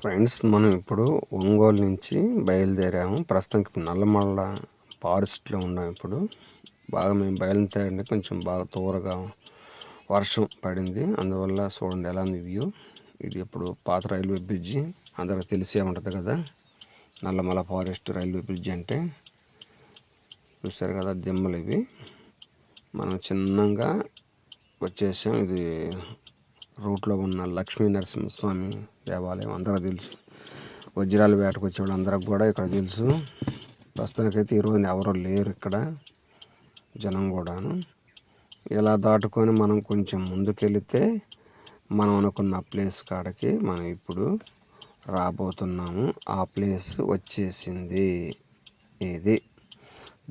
Friends మనం ఇప్పుడు ఒంగోలు నుంచి బయలుదేరాము. ప్రస్తుతానికి ఇప్పుడు నల్లమల్ల ఫారెస్ట్లో ఉన్నాం ఇప్పుడు. బాగా మేము బయలుదేరండి కొంచెం బాగా తోరగా వర్షం పడింది. అందువల్ల చూడండి ఎలా ఉంది వ్యూ. ఇది ఇప్పుడు పాత రైల్వే బ్రిడ్జి. అందరికి తెలిసే ఉంటుంది కదా. నల్లమల ఫారెస్ట్ రైల్వే బ్రిడ్జ్ అంటే. చూస్తారు కదా దిమ్మలు ఇవి. మనం చిన్నగా వచ్చేసాం. ఇది రూట్లో ఉన్న లక్ష్మీ నరసింహస్వామి దేవాలయం అందరూ తెలుసు. వజ్రాల వేటకు వచ్చే వాళ్ళందరికి కూడా ఇక్కడ తెలుసు. ప్రస్తుతానికైతే ఈరోజు ఎవరు లేరు ఇక్కడ జనం కూడాను. ఇలా దాటుకొని మనం కొంచెం ముందుకెళితే మనం అనుకున్న ప్లేస్ కాడకి మనం ఇప్పుడు రాబోతున్నాము. ఆ ప్లేస్ వచ్చేసింది. ఇది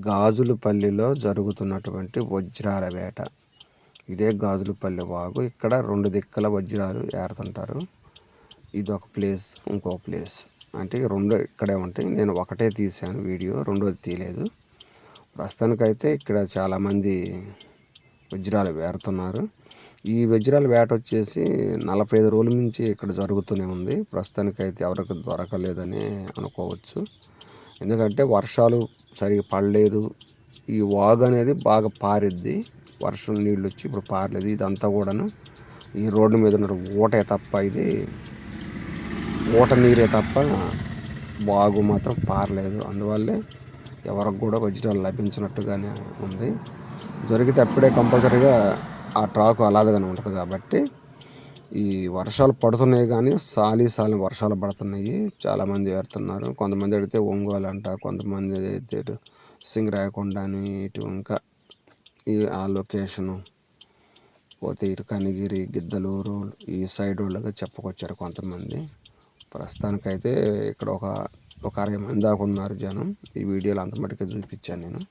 గాజులపల్లిలో జరుగుతున్నటువంటి వజ్రాల వేట. ఇదే గాజులపల్లి వాగు. ఇక్కడ రెండు దిక్కల వజ్రాలు ఏరుతుంటారు. ఇది ఒక ప్లేస్ ఇంకో ప్లేస్. అంటే రెండు ఇక్కడే ఉంటాయి. నేను ఒకటే తీశాను వీడియో రెండోది తీయలేదు. ప్రస్తుతానికైతే ఇక్కడ చాలామంది వజ్రాలు వేరుతున్నారు. ఈ వజ్రాల వేట వచ్చేసి నలభై ఐదు రోజుల నుంచి ఇక్కడ జరుగుతూనే ఉంది. ప్రస్తుతానికైతే ఎవరికి దొరకలేదని అనుకోవచ్చు. ఎందుకంటే వర్షాలు సరిగా పడలేదు. ఈ వాగు అనేది బాగా పారిద్ది. వర్షం నీళ్ళు వచ్చి ఇప్పుడు పారలేదు. ఇదంతా కూడాను ఈ రోడ్డు మీద ఉన్న ఊటే తప్ప ఇది ఊట నీరే తప్ప బాగు మాత్రం పారలేదు. అందువల్లే ఎవరికి కూడా వజ్రాలు లభించినట్టుగానే ఉంది. దొరికితే అప్పుడే కంపల్సరీగా ఆ ట్రాక్ అలాగనే ఉంటుంది కాబట్టి ఈ వర్షాలు పడుతున్నాయి కానీ సాలి సాలి వర్షాలు పడుతున్నాయి. చాలామంది పెడుతున్నారు కొంతమంది అడిగితే ఒంగోలు అంట కొంతమంది అయితే సింగరాయకొండ అని ఇటు ఇంకా ఈ ఆ లొకేషను. పోతే ఇటు కనిగిరి గిద్దలూరు ఈ సైడ్ వాళ్ళగా చెప్పుకొచ్చారు కొంతమంది. ప్రస్తుతానికైతే ఇక్కడ ఒక ఒక అరవై మంది దాకా ఉన్నారు జనం. ఈ వీడియోలో అంత మటుకే చూపించాను నేను.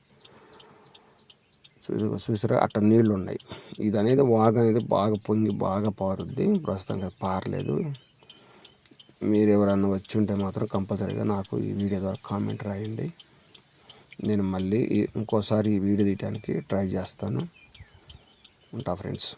చూసారా అట్ట నీళ్ళు ఉన్నాయి ఇది అనేది వాగు అనేది బాగా పొంగి బాగా పారుద్ది. ప్రస్తుతానికి పారలేదు. మీరు ఎవరన్నా వచ్చి ఉంటే మాత్రం కంపల్సరీగా నాకు ఈ వీడియో ద్వారా కామెంట్ రాయండి. నేను మళ్ళీ ఇంకోసారి ఈ వీడియో తీయడానికి ట్రై చేస్తాను. ఉంటా ఫ్రెండ్స్.